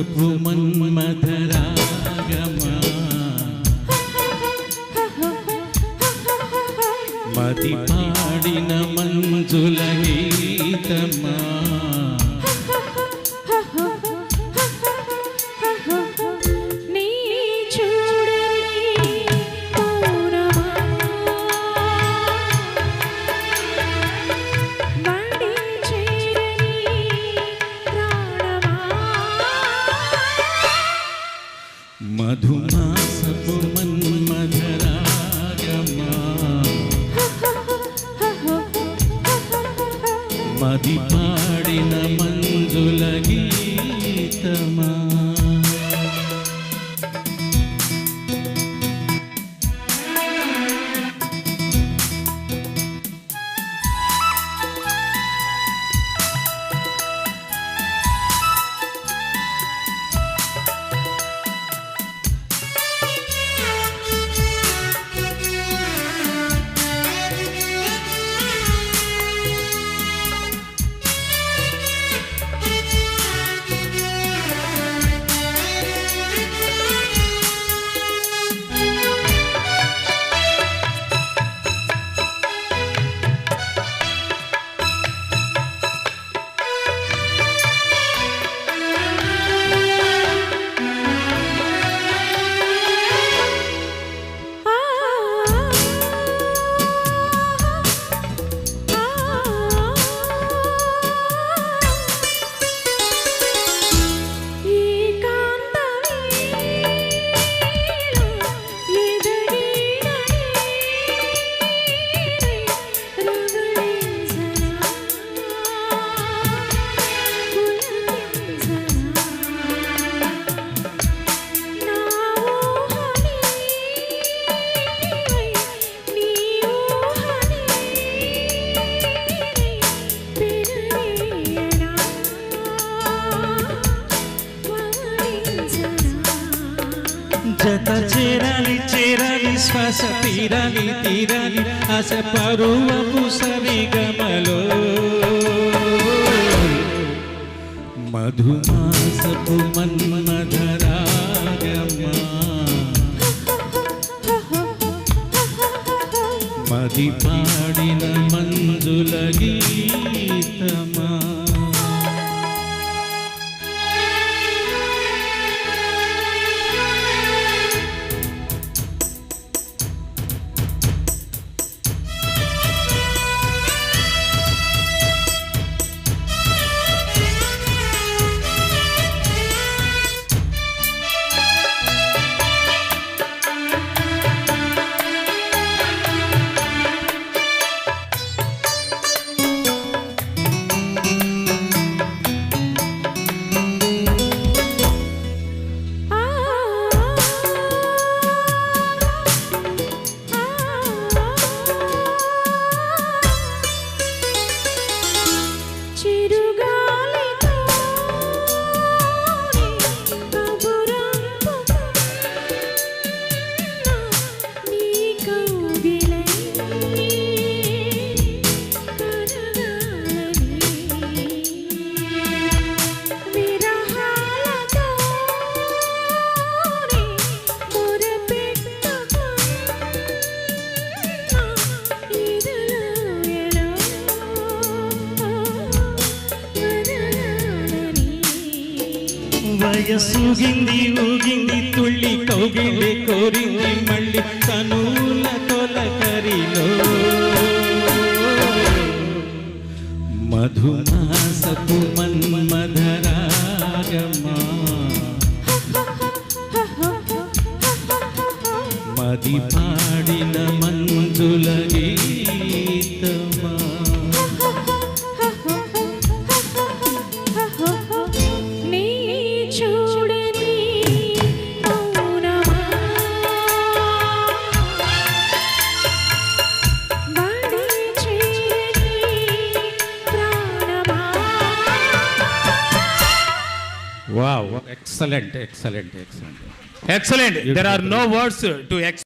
సపు మన్మధరాగమా? మది పాడిన మంజులగా మది పాడిన మంజుల గీతమా. జత చేరాలి చేరాలి శ్వాస తీరాలి తీరాలి ఆశ పరువపు సరిగమలో. మధుమాసపు మన్మధరాగమా మది పాడిన మంజుల గీతమా వయసుగింది ఊగింది తుళ్ళి కౌగిలి కోరింది మళ్ళీ కనుల తొలకరిలో. మధుమాసపు మన్మధరాగమా మది పాడిన మంజుల Wow, excellent, excellent, excellent. Excellent. There are no words to explain.